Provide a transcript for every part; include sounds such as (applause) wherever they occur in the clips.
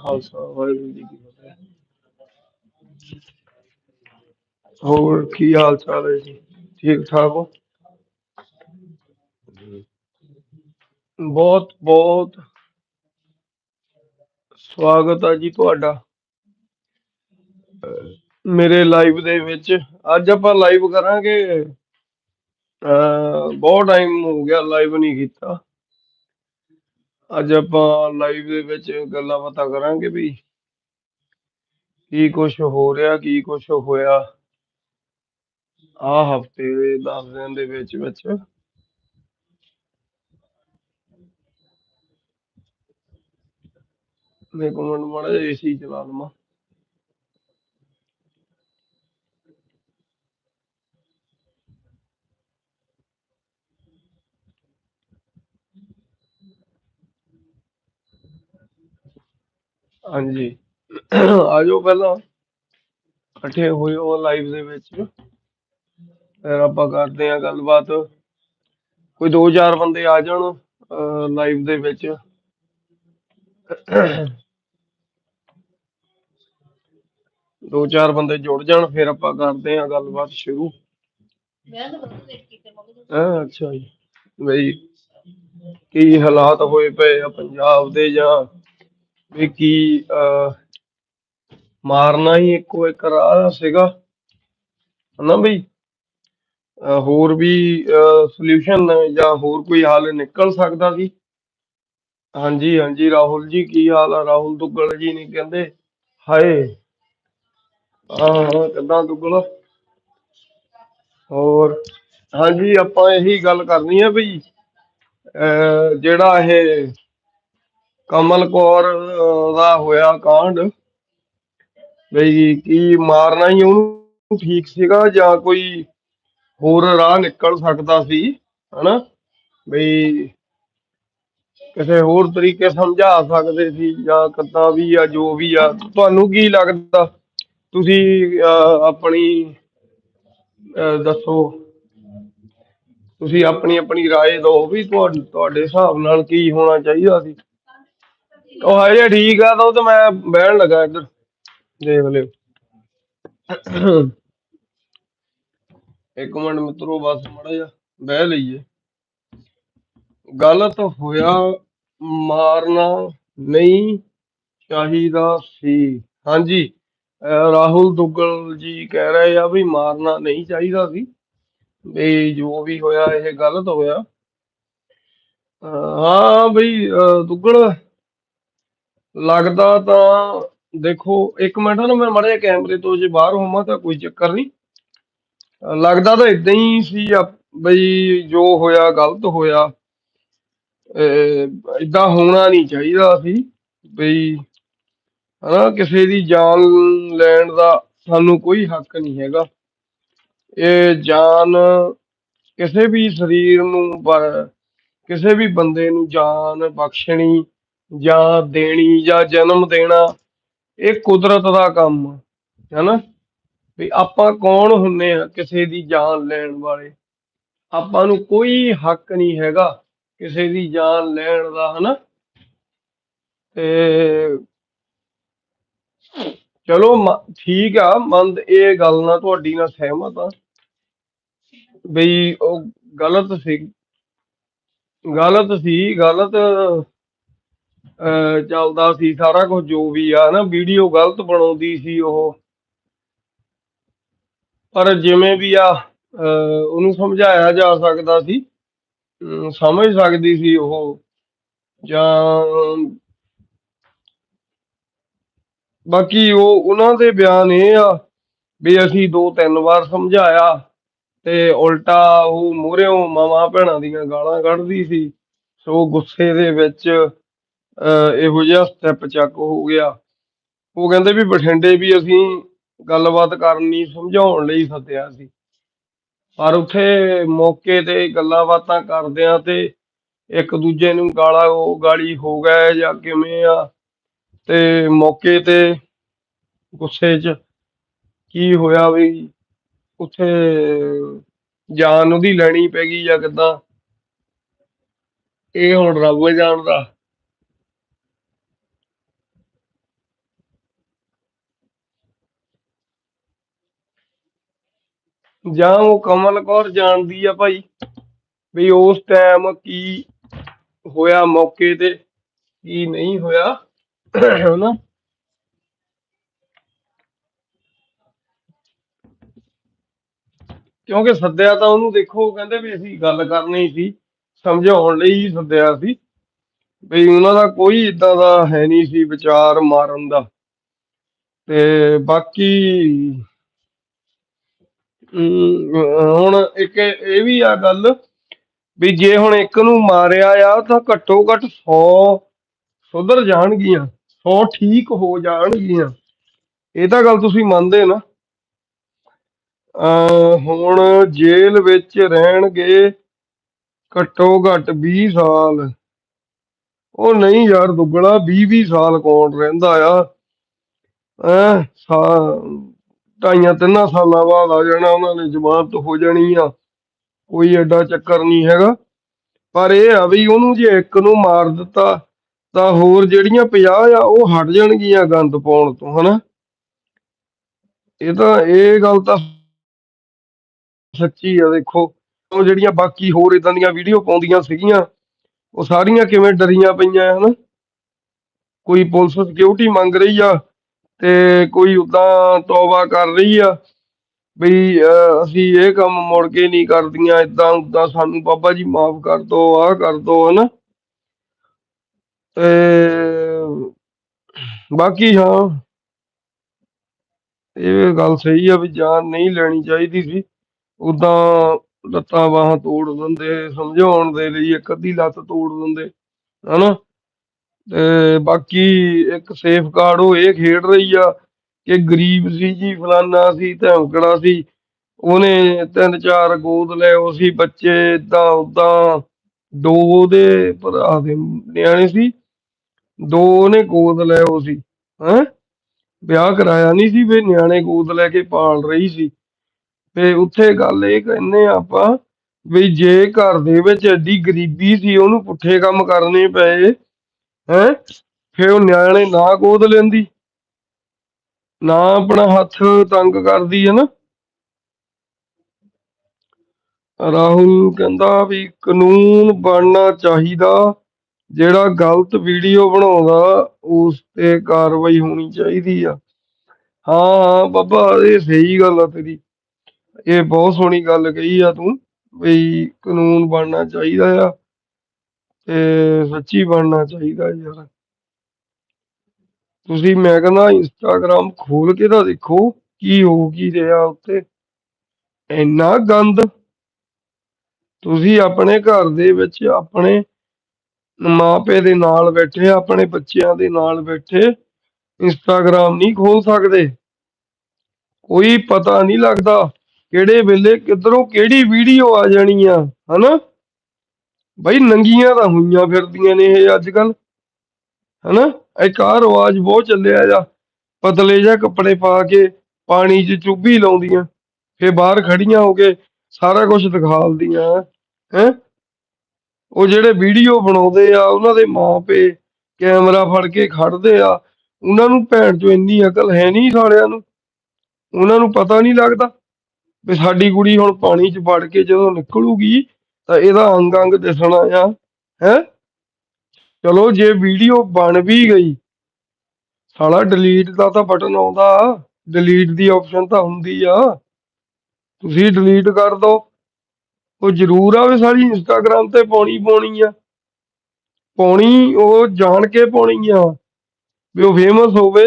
ਖਾਲਸਾ ਵਾਹਿਗੁਰੂ ਜੀ ਕੀ ਫਤਿਹ ਹੋਰ ਕੀ ਹਾਲ ਚਾਲ ਹੈ ਜੀ? ਠੀਕ ਠਾਕ ਹੋ? ਬਹੁਤ ਬਹੁਤ। ਸਵਾਗਤ ਹੈ ਜੀ ਤੁਹਾਡਾ। ਮੇਰੇ ਲਾਈਵ ਦੇ ਵਿੱਚ। ਅੱਜ ਆਪਾਂ ਲਾਈਵ ਕਰਾਂਗੇ। ਬਹੁਤ ਟਾਈਮ ਹੋ ਗਿਆ ਲਾਈਵ ਨਹੀਂ ਕੀਤਾ। ਅੱਜ ਆਪਾਂ ਲਾਈਵ ਦੇ ਵਿੱਚ ਗੱਲਾਂ ਬਾਤਾਂ ਕਰਾਂਗੇ ਵੀ ਕੀ ਕੁਝ ਹੋ ਰਿਹਾ, ਕੀ ਕੁਝ ਹੋਇਆ। ਆ ਹਫ਼ਤੇ ਦੇ 10 ਦਿਨ ਦੇ ਵਿੱਚ ਵਿੱਚ ਮੇਰੇ ਕੋਲ ਮਾੜਾ ਜਿਹਾ ਏਸੀ ਚਲਾ ਲਵਾਂ। ਹਾਂਜੀ। (clears throat) ਆ ਜਾਓ ਪਹਿਲਾਂ। ਇਕੱਠੇ ਹੋਇਓ ਲਾਈਵ ਦੇ ਵਿੱਚ। ਫਿਰ ਆਪਾਂ ਕਰਦੇ ਆ ਗੱਲਬਾਤ। ਕੋਈ ਦੋ ਚਾਰ ਬੰਦੇ ਆ ਜਾਣ ਲਾਈਵ ਦੇ ਵਿੱਚ। ਦੋ ਚਾਰ ਬੰਦੇ ਜੁੜ ਜਾਣ ਫਿਰ ਆਪਾਂ ਕਰਦੇ ਆ ਗੱਲਬਾਤ ਸ਼ੁਰੂ। ਹਾਂ ਅੱਛਾ ਜੀ। ਬਈ ਕੀ ਹਾਲਾਤ ਹੋਏ ਪਏ ਆ ਪੰਜਾਬ ਦੇ ਜਾਂ ਵੀ ਕੀ ਮਾਰਨਾ ਹੀ ਇੱਕੋ ਇੱਕ ਰਾਹ ਸੀਗਾ ਹਨਾ ਬਈ? ਹੋਰ ਵੀ ਸੋਲੂਸ਼ਨ ਜਾਂ ਹੋਰ ਕੋਈ ਹੱਲ ਨਿਕਲ ਸਕਦਾ ਸੀ? ਹਾਂਜੀ ਹਾਂਜੀ ਰਾਹੁਲ ਜੀ ਕੀ ਹਾਲ ਆ? ਰਾਹੁਲ ਦੁੱਗਲ ਜੀ ਨੇ ਕਹਿੰਦੇ? ਹਾਏ! ਹਾਂ ਹਾਂ ਕਿੱਦਾਂ ਦੁੱਗਲ? ਹੋਰ ਹਾਂਜੀ ਆਪਾਂ ਇਹੀ ਗੱਲ ਕਰਨੀ ਹੈ ਬਈ ਅਹ, ਜਿਹੜਾ ਇਹ ਕਮਲ ਕੌਰ ਅਹ, ਦਾ ਹੋਇਆ ਕਾਂਡ ਬਈ ਕੀ ਮਾਰਨਾ ਹੀ ਉਹਨੂੰ ਠੀਕ ਸੀਗਾ ਜਾਂ ਕੋਈ ਹੋਰ ਰਾਹ ਨਿਕਲ ਸਕਦਾ ਸੀ ਹਨਾ ਬਈ ਕਿਸੇ ਹੋਰ ਤਰੀਕੇ ਸਮਝਾ ਸਕਦੇ ਸੀ ਜਾਂ ਕਿੱਦਾਂ ਵੀ ਆ ਜੋ ਵੀ ਆ ਤੁਹਾਨੂੰ ਕੀ ਲੱਗਦਾ ਤੁਸੀਂ ਅਹ, ਆਪਣੀ ਅਹ, ਦੱਸੋ ਤੁਸੀਂ ਆਪਣੀ ਆਪਣੀ رائے ਦਿਓ ਵੀ ਤੁਹਾਡੇ ਤੁਹਾਡੇ ਹਿਸਾਬ ਨਾਲ ਕੀ ਹੋਣਾ ਚਾਹੀਦਾ ਸੀ ਉਹ ਹਜੇ ਠੀਕ ਆ ਤਾਂ ਉਹ ਤੇ ਮੈਂ ਬਹਿਣ ਲੱਗਾ ਇੱਧਰ। ਦੇਖ ਲਿਓ। ਇੱਕ ਮਿੰਟ ਮਿੱਤਰੋ, ਬਸ ਮੜਾ ਜਾ ਬਹਿ ਲਈਏ। ਗਲਤ ਹੋਇਆ, ਮਾਰਨਾ ਨਹੀਂ ਚਾਹੀਦਾ ਸੀ। ਹਾਂਜੀ ਰਾਹੁਲ ਦੁੱਗਲ ਜੀ ਕਹਿ ਰਹੇ ਆ ਵੀ ਮਾਰਨਾ ਨਹੀਂ ਚਾਹੀਦਾ ਸੀ। ਵੀ ਜੋ ਵੀ ਹੋਇਆ, ਇਹ ਗਲਤ ਹੋਇਆ। ਹਾਂ ਬਈ ਦੁੱਗਲ ਲੱਗਦਾ ਤਾਂ ਦੇਖੋ, ਇੱਕ ਮਿੰਟ ਨਾ, ਮੈਂ ਮੜੇ ਕੈਮਰੇ ਤੋਂ ਜੇ ਬਾਹਰ ਹੋਵਾਂ ਤਾਂ ਕੋਈ ਚੱਕਰ ਨਹੀਂ। ਲੱਗਦਾ ਤਾਂ ਇਦਾਂ ਹੀ ਸੀ ਬਈ, ਜੋ ਹੋਇਆ ਗਲਤ ਹੋਇਆ ਇਦਾਂ ਹੋਣਾ ਨਹੀਂ ਚਾਹੀਦਾ ਸੀ ਬਈ, ਹਨਾ, ਕਿਸੇ ਦੀ ਜਾਨ ਲੈਣ ਦਾ ਸਾਨੂੰ ਕੋਈ ਹੱਕ ਨਹੀਂ ਹੈਗਾ। ਇਹ ਜਾਨ ਕਿਸੇ ਵੀ ਸਰੀਰ ਨੂੰ ਕਿਸੇ ਵੀ ਬੰਦੇ ਨੂੰ ਜਾਨ ਬਖਸ਼ਣੀ ਜਾਂ ਦੇਣੀ ਜਾਂ ਜਨਮ ਦੇਣਾ ਇਹ ਕੁਦਰਤ ਦਾ ਕੰਮ ਆ, ਹੈਨਾ? ਵੀ ਆਪਾਂ ਕੌਣ ਹੁੰਨੇ ਆ ਕਿਸੇ ਦੀ ਜਾਨ ਲੈਣ ਵਾਲੇ? ਆਪਾਂ ਨੂੰ ਕੋਈ ਹੱਕ ਨਹੀਂ ਹੈਗਾ ਕਿਸੇ ਦੀ ਜਾਨ ਲੈਣ ਦਾ ਹਨਾ? ਤੇ ਚਲੋ ਠੀਕ ਆ ਮੰਦ ਇਹ ਗੱਲ ਨਾਲ ਤੁਹਾਡੀ ਨਾਲ ਸਹਿਮਤ ਆ। ਬਈ ਉਹ ਗਲਤ ਸੀ ਗਲਤ ਸੀ ਗਲਤ ਚੱਲਦਾ ਸੀ ਸਾਰਾ ਕੁਝ, ਜੋ ਵੀ ਆ ਨਾ, ਵੀਡੀਓ ਗਲਤ ਬਣਾਉਂਦੀ ਸੀ ਉਹ। ਪਰ ਜਿਵੇਂ ਵੀ ਆ ਉਹਨੂੰ ਸਮਝਾਇਆ ਜਾ ਸਕਦਾ ਸੀ ਸਮਝ ਸਕਦੀ ਸੀ ਉਹ। ਜਾਂ ਬਾਕੀ ਉਹ, ਉਹਨਾਂ ਦੇ ਬਿਆਨ ਇਹ ਆ ਵੀ ਅਸੀਂ ਦੋ ਤਿੰਨ ਵਾਰ ਸਮਝਾਇਆ ਤੇ ਉਲਟਾ ਉਹ ਮੂਹਰਿਓਂ ਮਾਵਾਂ ਭੈਣਾਂ ਦੀਆਂ ਗਾਲਾਂ ਕੱਢਦੀ ਸੀ। ਸੋ ਗੁੱਸੇ ਦੇ ਵਿੱਚ ਇਹੋ ਜਿਹਾ ਸਟੈਪ ਚੱਕ ਹੋ ਗਿਆ। ਉਹ ਕਹਿੰਦੇ ਵੀ ਬਠਿੰਡੇ ਵੀ ਅਸੀਂ ਗੱਲਬਾਤ ਕਰਨੀ ਸਮਝਾਉਣ ਲਈ ਸੱਦਿਆ ਸੀ। ਪਰ ਉੱਥੇ ਮੌਕੇ ਤੇ ਗੱਲਾਂ ਬਾਤਾਂ ਕਰਦਿਆਂ ਤੇ ਇੱਕ ਦੂਜੇ ਨੂੰ ਗਾਲਾਂ, ਉਹ ਗਾਲੀ ਹੋ ਗਏ ਜਾਂ ਕਿਵੇਂ ਆ? ਤੇ ਮੌਕੇ ਤੇ ਗੁੱਸੇ 'ਚ ਕੀ ਹੋਇਆ ਵੀ ਉੱਥੇ ਜਾਨ ਉਹਦੀ ਲੈਣੀ ਪੈ ਗਈ ਜਾਂ ਕਿਦਾਂ? ਇਹ ਹੁਣ ਰੱਬ ਜਾਣਦਾ। ਜਾਂ ਉਹ ਕਮਲ ਕੌਰ ਜਾਣਦੀ ਆ ਭਾਈ ਵੀ ਉਸ ਟਾਈਮ ਕੀ ਹੋਇਆ ਮੌਕੇ ਤੇ ਕੀ ਨਹੀਂ ਹੋਇਆ। ਹਨਾ? ਕਿਉਂਕਿ ਸੱਦਿਆ ਤਾਂ ਉਹਨੂੰ ਦੇਖੋ ਕਹਿੰਦੇ ਵੀ ਅਸੀਂ ਗੱਲ ਕਰਨੀ ਸੀ ਸਮਝਾਉਣ ਲਈ ਹੀ ਸੱਦਿਆ ਸੀ। ਵੀ ਉਹਨਾਂ ਦਾ ਕੋਈ ਇਦਾਂ ਦਾ ਹੈ ਨਹੀਂ ਸੀ ਵਿਚਾਰ ਮਾਰਨ ਦਾ। ਤੇ ਬਾਕੀ ਹੁਣ ਇੱਕ ਇਹ ਵੀ ਆ ਗੱਲ ਵੀ ਜੇ ਹੁਣ ਇੱਕ ਨੂੰ ਮਾਰਿਆ ਆ ਤਾਂ ਘੱਟੋ ਘੱਟ 100 ਸੁਧਰ ਜਾਣਗੀਆਂ 100 ਠੀਕ ਹੋ ਜਾਣਗੀਆਂ। ਇਹ ਤਾਂ ਗੱਲ ਤੁਸੀਂ ਮੰਨਦੇ ਨਾ। ਹੁਣ ਜੇਲ੍ਹ ਵਿੱਚ ਰਹਿਣਗੇ ਘੱਟੋ ਘੱਟ 20 ਸਾਲ। ਉਹ ਨਹੀਂ ਯਾਰ ਦੁੱਗਣਾ 20 20 ਸਾਲ ਕੌਣ ਰਹਿੰਦਾ ਆ? ਐ ਢਾਈਆਂ ਤਿੰਨਾਂ ਸਾਲਾਂ ਬਾਅਦ ਆ ਜਾਣਾ, ਉਹਨਾਂ ਨੇ ਜ਼ਮਾਨਤ ਹੋ ਜਾਣੀ ਆ। ਕੋਈ ਐਡਾ ਚੱਕਰ ਨਹੀਂ ਹੈਗਾ। ਪਰ ਇਹ ਆ ਵੀ ਉਹਨੂੰ ਜੇ ਇੱਕ ਨੂੰ ਮਾਰ ਦਿੱਤਾ, ਤਾਂ ਹੋਰ ਜਿਹੜੀਆਂ 50 ਆ, ਉਹ ਹਟ ਜਾਣਗੀਆਂ ਗੰਦ ਪਾਉਣ ਤੋਂ, ਹਨਾ? ਇਹ ਤਾਂ, ਇਹ ਗੱਲ ਤਾਂ ਸੱਚੀ ਆ, ਦੇਖੋ। ਉਹ ਜਿਹੜੀਆਂ ਬਾਕੀ ਹੋਰ ਇਦਾਂ ਦੀਆਂ ਵੀਡੀਓ ਪਾਉਂਦੀਆਂ ਸੀਗੀਆਂ, ਉਹ ਸਾਰੀਆਂ ਕਿਵੇਂ ਡਰੀਆਂ ਪਈਆਂ, ਹਨਾ? ਕੋਈ ਪੁਲਿਸ ਸਿਕਿਉਰਿਟੀ ਮੰਗ ਰਹੀ ਆ ਤੇ ਕੋਈ ਉਦਾਂ ਤੌਬਾ ਕਰ ਰਹੀ ਆ ਵੀ ਅਸੀਂ ਇਹ ਕੰਮ ਮੁੜ ਕੇ ਨਹੀਂ ਕਰਦੀਆਂ ਇਦਾਂ ਉਦਾਂ ਸਾਨੂੰ ਬਾਬਾ ਜੀ ਮਾਫ ਕਰ ਦੋ, ਆਹ ਕਰ ਦੋ, ਹਨਾ? ਤੇ ਬਾਕੀ ਹਾਂ, ਇਹ ਗੱਲ ਸਹੀ ਆ ਵੀ ਜਾਨ ਨਹੀਂ ਲੈਣੀ ਚਾਹੀਦੀ ਸੀ। ਉਦਾਂ ਲੱਤਾਂ ਬਾਹਾਂ ਤੋੜ ਦਿੰਦੇ, ਸਮਝਾਉਣ ਦੇ ਲਈ ਇੱਕ ਅੱਧੀ ਲੱਤ ਤੋੜ ਦਿੰਦੇ, ਹਨਾ? ਬਾਕੀ ਇੱਕ ਸੇਫ ਕਾਰਡ ਉਹ ਇਹ ਖੇਡ ਰਹੀ ਆ ਕਿ ਗਰੀਬ ਸੀ ਜੀ, ਫਲਾਨਾ ਸੀ ਧਮਕੜਾ ਸੀ। ਉਹਨੇ ਤਿੰਨ ਚਾਰ ਗੋਦ ਲੈ ਉਹ ਸੀ ਬੱਚੇ ਇਦਾਂ ਉਦਾਂ। ਦੋ ਉਹਦੇ ਭਰਾ ਦੇ ਨਿਆਣੇ ਸੀ। ਦੋ ਉਹਨੇ ਗੋਦ ਲੈ ਉਹ ਸੀ। ਵਿਆਹ ਕਰਾਇਆ ਨਹੀਂ ਸੀ ਵੀ ਨਿਆਣੇ ਗੋਦ ਲੈ ਕੇ ਪਾਲ ਰਹੀ ਸੀ। ਤੇ ਉੱਥੇ ਗੱਲ ਇਹ ਕਹਿੰਨੇ ਆ ਆਪਾਂ ਵੀ ਜੇ ਘਰ ਦੇ ਵਿੱਚ ਐਡੀ ਗਰੀਬੀ ਸੀ, ਉਹਨੂੰ ਪੁੱਠੇ ਕੰਮ ਕਰਨੇ ਪਏ। ਹੈ? ਫਿਰ ਉਹ ਨਿਆਣੇ ਨਾ ਗੋਦ ਲੈਂਦੀ, ਨਾ ਆਪਣਾ ਹੱਥ ਤੰਗ ਕਰਦੀ ਹੈ ਨਾ। ਰਾਹੁਲ ਕਹਿੰਦਾ ਵੀ ਕਾਨੂੰਨ ਬਣਨਾ ਚਾਹੀਦਾ, ਜਿਹੜਾ ਗਲਤ ਵੀਡੀਓ ਬਣਾਉਂਦਾ, ਉਸ ਤੇ ਕਾਰਵਾਈ ਹੋਣੀ ਚਾਹੀਦੀ ਆ। ਹਾਂ ਹਾਂ, ਬਾਬਾ, ਇਹ ਸਹੀ ਗੱਲ ਆ ਤੇਰੀ। ਇਹ ਬਹੁਤ ਸੋਹਣੀ ਗੱਲ ਕਹੀ ਆ ਤੂੰ, ਵੀ ਕਾਨੂੰਨ ਬਣਨਾ ਚਾਹੀਦਾ ਆ। ਤੇ ਸੱਚੀ ਬਣਨਾ ਚਾਹੀਦਾ ਯਾਰ। ਤੁਸੀਂ ਮੈਂ ਕਹਿੰਦਾ ਇੰਸਟਾਗ੍ਰਾਮ ਖੋਲ ਕੇ ਤਾਂ ਦੇਖੋ ਕੀ ਹੋ ਕੀ ਰਿਹਾ ਉੱਤੇ। ਇੰਨਾ ਗੰਦ। ਤੁਸੀਂ ਆਪਣੇ ਘਰ ਦੇ ਵਿੱਚ ਆਪਣੇ ਮਾਪੇ ਦੇ ਨਾਲ ਬੈਠੇ, ਆਪਣੇ ਬੱਚਿਆਂ ਦੇ ਨਾਲ ਬੈਠੇ ਇੰਸਟਾਗ੍ਰਾਮ ਨਹੀਂ ਖੋਲ ਸਕਦੇ। ਕੋਈ ਪਤਾ ਨਹੀਂ ਲੱਗਦਾ ਕਿਹੜੇ ਵੇਲੇ ਕਿਧਰੋਂ ਕਿਹੜੀ ਵੀਡੀਓ ਆ ਜਾਣੀ ਆ, ਹਨਾ? ਬਈ ਨੰਗੀਆਂ ਤਾਂ ਹੋਈਆਂ ਫਿਰਦੀਆਂ ਨੇ ਇਹ ਅੱਜ ਕੱਲ ਹਨਾ? ਇੱਕ ਆਹ ਰਿਵਾਜ ਬਹੁਤ ਚੱਲਿਆ ਜਾ ਪਤਲੇ ਜਿਹੇ ਕੱਪੜੇ ਪਾ ਕੇ ਪਾਣੀ 'ਚ ਚੁੱਭੀ ਲਾਉਂਦੀਆਂ। ਫੇ ਬਾਹਰ ਖੜੀਆਂ ਹੋ ਕੇ ਸਾਰਾ ਕੁਝ ਦਿਖਾਲਦੀਆਂ, ਹੈ? ਉਹ ਜਿਹੜੇ ਵੀਡੀਓ ਬਣਾਉਂਦੇ ਆ, ਉਹਨਾਂ ਦੇ ਮਾਪੇ ਕੈਮਰਾ ਫੜ ਕੇ ਖੜਦੇ ਆ। ਉਹਨਾਂ ਨੂੰ ਭੈਣ ਚੋਂ ਇੰਨੀ ਅਕਲ ਹੈ ਨਹੀਂ ਸਾਲਿਆਂ ਨੂੰ। ਉਹਨਾਂ ਨੂੰ ਪਤਾ ਨਹੀਂ ਲੱਗਦਾ ਵੀ ਸਾਡੀ ਕੁੜੀ ਹੁਣ ਪਾਣੀ 'ਚ ਵੜ ਕੇ ਜਦੋਂ ਨਿਕਲੂਗੀ ਤਾਂ ਇਹਦਾ ਅੰਗ ਅੰਗ ਦਿਸਣਾ ਆ, ਹੈ? ਚਲੋ, ਜੇ ਵੀਡੀਓ ਬਣ ਵੀ ਗਈ, ਸਾਲਾ ਡਿਲੀਟ ਦਾ ਤਾਂ ਬਟਨ ਆਉਂਦਾ ਡਿਲੀਟ ਦੀ ਆਪਸ਼ਨ ਤਾਂ ਹੁੰਦੀ ਆ। ਤੁਸੀਂ ਡਿਲੀਟ ਕਰ ਦਿਓ ਉਹ ਜ਼ਰੂਰ ਆ ਸਾਰੀ ਇੰਸਟਾਗ੍ਰam ਤੇ ਪਾਉਣੀ ਪਾਉਣੀ ਆ। ਪਾਉਣੀ, ਉਹ ਜਾਣ ਕੇ ਪਾਉਣੀ ਆ। ਵੀ ਉਹ ਫੇਮਸ ਹੋਵੇ,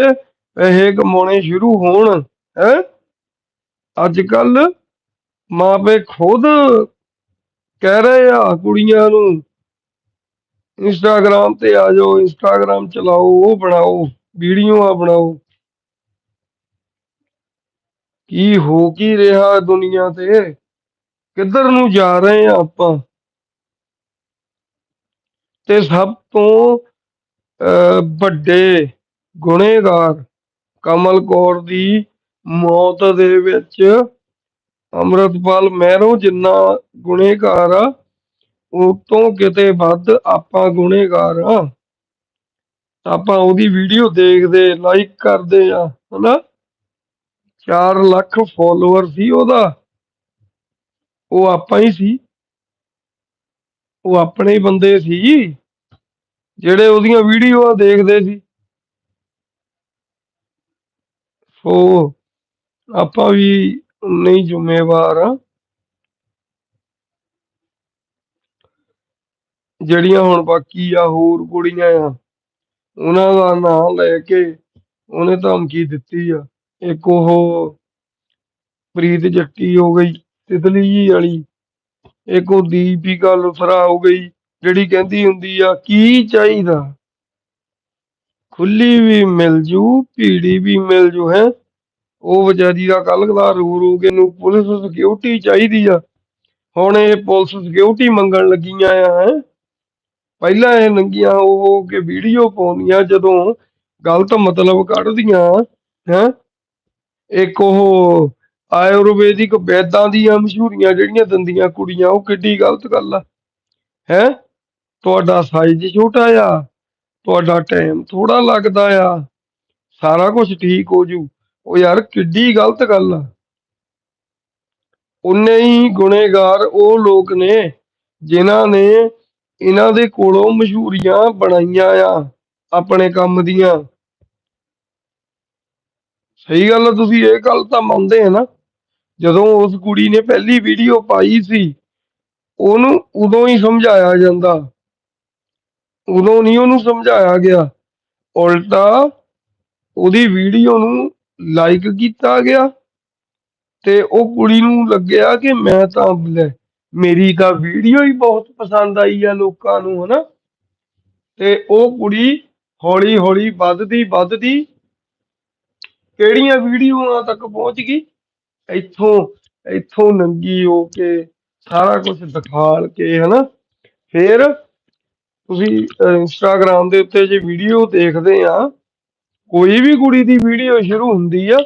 ਪੈਸੇ ਕਮਾਉਣੇ ਸ਼ੁਰੂ ਹੋਣ, ਹੈ? ਅੱਜ ਕੱਲ ਮਾਪੇ ਖੁਦ ਕਹਿ ਰਹੇ ਆ ਕੁੜੀਆਂ ਨੂੰ ਇੰਸਟਾਗ੍ਰam ਤੇ ਆ ਜਾਓ ਇੰਸਟਾਗ੍ਰam ਚਲਾਓ, ਉਹ ਬਣਾਓ, ਵੀਡੀਓਆਂ ਬਣਾਓ। ਕੀ ਹੋ ਕੀ ਰਿਹਾ ਦੁਨੀਆ ਤੇ? ਕਿੱਧਰ ਨੂੰ ਜਾ ਰਹੇ ਆ ਆਪਾਂ? ਤੇ ਸਭ ਤੋਂ ਵੱਡੇ ਗੁਨੇਗਾਰ ਕਮਲ ਕੌਰ ਦੀ ਮੌਤ ਦੇ ਵਿੱਚ ਅੰਮ੍ਰਿਤਪਾਲ ਮਹਿਰੋਂ ਜਿੰਨਾ ਗੁਨੇਗਾਰ ਆ ਉਹ ਤੋਂ ਕਿਤੇ ਵੱਧ ਆਪਾਂ ਗੁਨੇਗਾਰ ਆ। ਆਪਾਂ ਉਹਦੀ ਵੀਡੀਓ ਦੇਖਦੇ ਲਾਈਕ ਕਰਦੇ ਆ, ਹਨਾ? 4 ਲੱਖ ਫੋਲੋਅਰ ਸੀ ਉਹਦਾ। ਉਹ ਆਪਾਂ ਹੀ ਸੀ। ਉਹ ਆਪਣੇ ਹੀ ਬੰਦੇ ਸੀ ਜਿਹੜੇ ਉਹਦੀਆਂ ਵੀਡੀਓਆਂ ਦੇਖਦੇ ਸੀ। ਸੋ ਆਪਾਂ ਵੀ ਨਹੀਂ ਜ਼ਿੰਮੇਵਾਰ। ਆ ਜਿਹੜੀਆਂ ਹੁਣ ਬਾਕੀ ਆ ਹੋਰ ਕੁੜੀਆਂ ਆ, ਉਹਨਾਂ ਦਾ ਨਾਂ ਲੈ ਕੇ ਉਹਨੇ ਧਮਕੀ ਦਿੱਤੀ ਆ। ਇੱਕ ਉਹ ਪ੍ਰੀਤ ਜੱਟੀ ਹੋ ਗਈ, ਤਿਤਲੀ ਜੀ ਵਾਲੀ। ਇੱਕ ਉਹ ਦੀਪਿਕਾ ਲੁਥਰਾ ਹੋ ਗਈ, ਜਿਹੜੀ ਕਹਿੰਦੀ ਹੁੰਦੀ ਆ, ਕੀ ਚਾਹੀਦਾ? ਖੁੱਲੀ ਵੀ ਮਿਲ ਜੂ, ਭੀੜੀ ਵੀ ਮਿਲ ਜੂ, ਹੈ? ਉਹ ਵਿਚਾਰੀ ਦਾ ਕੱਲ ਦਾ ਰੂ ਰੂ ਕੇ ਨੂੰ ਪੁਲਿਸ ਸਿਕਿਉਰਿਟੀ ਚਾਹੀਦੀ ਆ। ਹੁਣ ਇਹ ਪੁਲਿਸ ਸਿਕਿਉਰਿਟੀ ਮੰਗਣ ਲੱਗੀਆਂ ਆ, ਹੈ। ਪਹਿਲਾਂ ਇਹ ਨੰਗੀਆਂ ਹੋ ਹੋ ਵੀਡੀਓ ਪਾਉਂਦੀਆਂ, ਜਦੋਂ ਗਲਤ ਮਤਲਬ ਕੱਢਦੀਆਂ, ਹੈ। ਇੱਕ ਉਹ ਆਯੁਰਵੈਦਿਕ ਵੈਦਾਂ ਦੀਆਂ ਮਸ਼ਹੂਰੀਆਂ ਜਿਹੜੀਆਂ ਦੰਦੀਆਂ ਕੁੜੀਆਂ, ਉਹ ਕਿੱਡੀ ਗਲਤ ਗੱਲ ਆ, ਹੈ। ਤੁਹਾਡਾ ਸਾਈਜ਼ ਛੋਟਾ ਆ, ਤੁਹਾਡਾ ਟਾਈਮ ਥੋੜਾ ਲੱਗਦਾ ਆ, ਸਾਰਾ ਕੁਝ ਠੀਕ ਹੋ ਜੂ। ਉਹ ਯਾਰ ਕਿੱਡੀ ਗਲਤ ਗੱਲ ਆ। ਉਨੇ ਹੀ ਗੁਨੇਗਾਰ ਉਹ ਲੋਕ ਨੇ ਜਿਨ੍ਹਾਂ ਨੇ ਇਹਨਾਂ ਦੇ ਕੋਲੋਂ ਮਸ਼ਹੂਰੀਆਂ ਬਣਾਈਆਂ ਆ ਆਪਣੇ ਕੰਮ ਦੀਆਂ। ਸਹੀ ਗੱਲ ਆ, ਤੁਸੀਂ ਇਹ ਗੱਲ ਤਾਂ ਮੰਨਦੇ ਆ ਨਾ। ਜਦੋਂ ਉਸ ਕੁੜੀ ਨੇ ਪਹਿਲੀ ਵੀਡੀਓ ਪਾਈ ਸੀ, ਉਹਨੂੰ ਉਦੋਂ ਹੀ ਸਮਝਾਇਆ ਜਾਂਦਾ। ਉਦੋਂ ਨਹੀਂ ਉਹਨੂੰ ਸਮਝਾਇਆ ਗਿਆ। ਉਲਟਾ ਉਹਦੀ ਵੀਡੀਓ ਨੂੰ ਲਾਈਕ ਕੀਤਾ ਗਿਆ ਤੇ ਉਹ ਕੁੜੀ ਨੂੰ ਲੱਗਿਆ ਕਿ ਮੈਂ ਤਾਂ ਮੇਰੀ ਤਾਂ ਵੀਡੀਓ ਹੀ ਬਹੁਤ ਪਸੰਦ ਆਈ ਆ ਲੋਕਾਂ ਨੂੰ, ਹਨਾ? ਤੇ ਉਹ ਕੁੜੀ ਹੌਲੀ ਹੌਲੀ ਵੱਧਦੀ ਵੱਧਦੀ ਕਿਹੜੀਆਂ ਵੀਡੀਓਆਂ ਤੱਕ ਪਹੁੰਚ ਗਈ? ਇੱਥੋਂ ਇੱਥੋਂ ਨੰਗੀ ਹੋ ਕੇ, ਸਾਰਾ ਕੁਝ ਦਿਖਾਲ ਕੇ, ਹਨਾ? ਫਿਰ ਤੁਸੀਂ ਇੰਸਟਾਗ੍ਰam ਦੇ ਉੱਤੇ ਜੇ ਵੀਡੀਓ ਦੇਖਦੇ ਆ ਕੋਈ ਵੀ ਕੁੜੀ ਦੀ ਵੀਡੀਓ ਸ਼ੁਰੂ ਹੁੰਦੀ ਆ,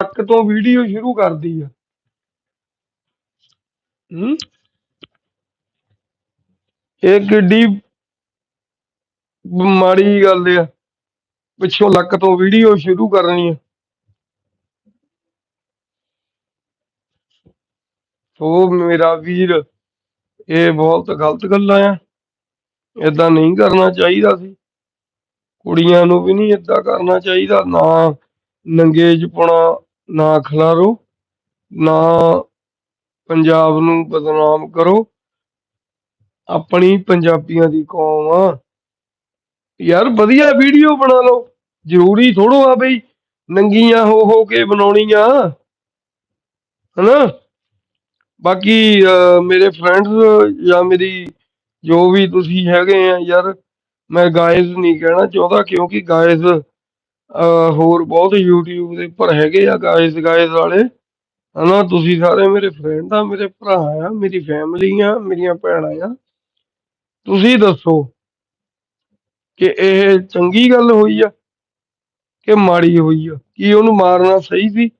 ਤੱਕ ਤੋਂ ਵੀਡੀਓ ਸ਼ੁਰੂ ਕਰਦੀ ਆ। ਹੂੰ? ਇਹ ਕਿੱਡੀ ਮਾੜੀ ਗੱਲ ਆ। ਪਿੱਛੋਂ ਲੱਕ ਤੋਂ ਵੀਡੀਓ ਸ਼ੁਰੂ ਕਰਨੀ ਆ। ਸੋ ਮੇਰਾ ਵੀਰ, ਇਹ ਬਹੁਤ ਗਲਤ ਗੱਲਾਂ ਆ। ਇਦਾਂ ਨਹੀਂ ਕਰਨਾ ਚਾਹੀਦਾ ਸੀ। ਕੁੜੀਆਂ ਨੂੰ ਵੀ ਨਹੀਂ ਇਦਾਂ ਕਰਨਾ ਚਾਹੀਦਾ, ਨਾ ਨੰਗੇਜ ਪਾਉਣਾ ਨਾ ਖਿਲਾਰੋ, ਨਾ ਪੰਜਾਬ ਨੂੰ ਬਦਨਾਮ ਕਰੋ। ਆਪਣੀ ਪੰਜਾਬੀਆਂ ਦੀ ਕੌਮ ਆ। ਯਾਰ ਵਧੀਆ ਵੀਡੀਓ ਬਣਾ ਲਓ, ਜ਼ਰੂਰੀ ਥੋੜੋ ਆ ਬਈ, ਨੰਗੀਆਂ ਹੋ ਹੋ ਕੇ ਬਣਾਉਣੀਆਂ। ਹਨਾ? ਬਾਕੀ ਮੇਰੇ ਫਰੈਂਡਸ ਜਾਂ ਮੇਰੀ ਜੋ ਵੀ ਤੁਸੀਂ ਹੈਗੇ ਆ ਯਾਰ ਮੈਂ ਗਾਇਜ਼ ਨਹੀਂ ਕਹਿਣਾ ਚਾਹੁੰਦਾ ਕਿਉਂਕਿ ਗਾਇਜ਼ ਹੋਰ ਬਹੁਤ YouTube ਦੇ ਉੱਪਰ ਹੈਗੇ ਆ ਗਾਇਜ਼ ਗਾਇਜ਼ ਵਾਲੇ। ਹਨਾ, ਤੁਸੀਂ ਸਾਰੇ ਮੇਰੇ ਫਰੈਂਡ ਆ, ਮੇਰੇ ਭਰਾ ਆ, ਮੇਰੀ ਫੈਮਿਲੀ ਆ, ਮੇਰੀਆਂ ਭੈਣਾਂ ਆ। ਤੁਸੀਂ ਦੱਸੋ ਕਿ ਇਹ ਚੰਗੀ ਗੱਲ ਹੋਈ ਆ ਕਿ ਮਾੜੀ ਹੋਈ ਆ? ਕੀ ਉਹਨੂੰ ਮਾਰਨਾ ਸਹੀ ਸੀ?